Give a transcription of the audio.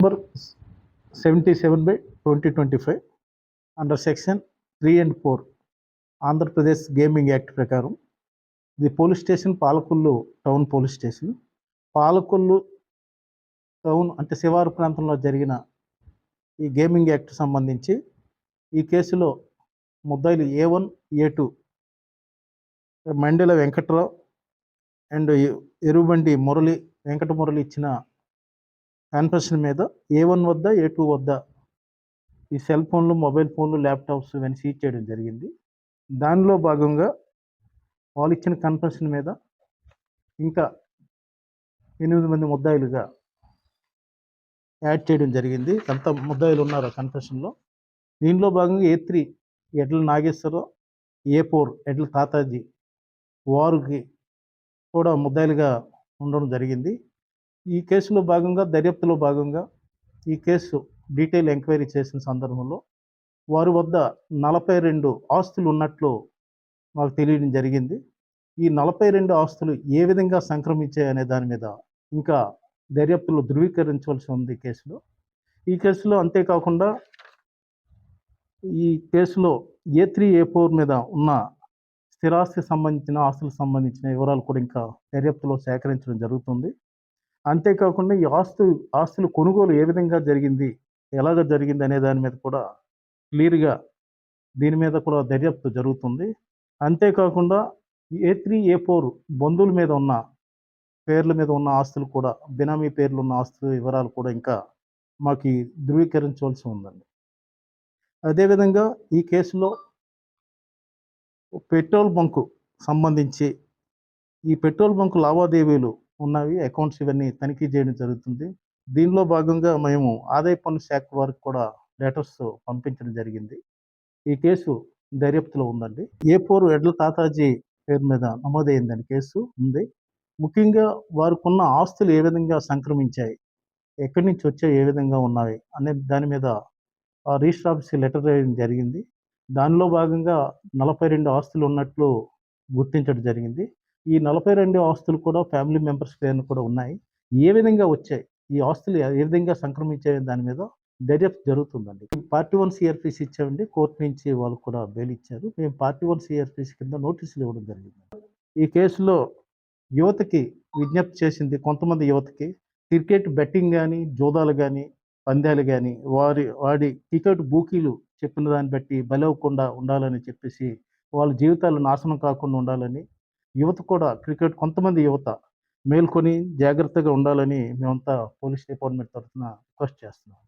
Number seventy seven by twenty twenty five under section three and four Andhra Pradesh gaming act ప్రకారం ఇది police station Palakollu town police station Palakollu town అంటే శివారు ప్రాంతంలో జరిగిన ఈ gaming act సంబంధించి ఈ కేసులో ముద్దాయిలు ఏ one A two Mandala Venkatrao and Erubandi Murali Venkata Murali ఇచ్చిన కన్ఫెషన్ మీద ఏ వన్ వద్ద ఏ టూ వద్ద? ఈ సెల్ ఫోన్లు మొబైల్ ఫోన్లు ల్యాప్టాప్స్ ఇవన్నీ సీజ్ చేయడం జరిగింది. దానిలో భాగంగా వాళ్ళు ఇచ్చిన కన్ఫెషన్ మీద ఇంకా ఎనిమిది మంది ముద్దాయిలుగా యాడ్ చేయడం జరిగింది. ఎంత ముద్దాయిలు ఉన్నారు కన్ఫెషన్లో దీనిలో భాగంగా ఏ త్రీ ఎడ్ల నాగేశ్వరరావు ఏ ఫోర్ ఎడ్ల తాతాజీ వారికి కూడా ముద్దాయిలుగా ఉండడం జరిగింది. ఈ కేసులో భాగంగా దర్యాప్తులో భాగంగా ఈ కేసు డీటెయిల్ ఎంక్వైరీ చేసిన సందర్భంలో వారి వద్ద నలభై రెండు ఆస్తులు ఉన్నట్లు మాకు తెలియడం జరిగింది. ఈ నలభై రెండు ఆస్తులు ఏ విధంగా సంక్రమించాయి అనే దాని మీద ఇంకా దర్యాప్తులో ధృవీకరించవలసి ఉంది కేసులో. ఈ కేసులో అంతేకాకుండా ఈ కేసులో ఏ త్రీ ఏ ఫోర్ మీద ఉన్న స్థిరాస్తి సంబంధించిన ఆస్తులకు సంబంధించిన వివరాలు కూడా ఇంకా దర్యాప్తులో సేకరించడం జరుగుతుంది. అంతేకాకుండా ఈ ఆస్తు ఆస్తులు కొనుగోలు ఏ విధంగా జరిగింది ఎలాగ జరిగింది అనే దాని మీద కూడా క్లియర్గా దీని మీద కూడా దర్యాప్తు జరుగుతుంది. అంతేకాకుండా ఏ త్రీ ఏ ఫోర్ బంధువుల మీద ఉన్న పేర్ల మీద ఉన్న ఆస్తులు కూడా బినామీ పేర్లు ఉన్న ఆస్తుల వివరాలు కూడా ఇంకా మాకు ధృవీకరించవలసి ఉందండి. అదేవిధంగా ఈ కేసులో పెట్రోల్ బంకు సంబంధించి ఈ పెట్రోల్ బంకు లావాదేవీలు ఉన్నవి అకౌంట్స్ ఇవన్నీ తనిఖీ చేయడం జరుగుతుంది. దీనిలో భాగంగా మేము ఆదాయ పన్ను శాఖ వారికి కూడా లెటర్స్ పంపించడం జరిగింది. ఈ కేసు దర్యాప్తులో ఉందండి. ఏ ఫోర్ ఎడ్ల తాతాజీ పేరు మీద నమోదైందని కేసు ఉంది. ముఖ్యంగా వారికున్న ఆస్తులు ఏ విధంగా సంక్రమించాయి ఎక్కడి నుంచి వచ్చాయి ఏ విధంగా ఉన్నాయి అనే దాని మీద ఆ రిజిస్టర్ ఆఫీస్కి లెటర్ వేయడం జరిగింది. దానిలో భాగంగా నలభై రెండు ఆస్తులు ఉన్నట్లు గుర్తించడం జరిగింది. ఈ నలభై రెండు ఆస్తులు కూడా ఫ్యామిలీ మెంబర్స్ పేరును కూడా ఉన్నాయి. ఏ విధంగా వచ్చాయి? ఈ ఆస్తులు ఏ విధంగా సంక్రమించే దాని మీద దర్యాప్తు జరుగుతుందండి. పార్టీ వన్ సిఆర్పిస్ ఇచ్చామండి. కోర్టు నుంచి వాళ్ళు కూడా బెయిల్ ఇచ్చారు. మేము పార్టీ వన్ సిఆర్పిస్ కింద నోటీసులు ఇవ్వడం జరిగింది. ఈ కేసులో యువతకి విజ్ఞప్తి చేసింది కొంతమంది యువతకి క్రికెట్ బెట్టింగ్ కానీ జోదాలు కానీ పందాలు కానీ వారి వాడి టికెట్ బూకీలు చెప్పిన దాన్ని బట్టి బలవకుండా ఉండాలని చెప్పేసి వాళ్ళ జీవితాలు నాశనం కాకుండా ఉండాలని యువత కూడా క్రికెట్ కొంతమంది యువత మేల్కొని జాగ్రత్తగా ఉండాలని మేమంతా పోలీస్ డిపార్ట్మెంట్ తరఫున రిక్వెస్ట్ చేస్తున్నాం.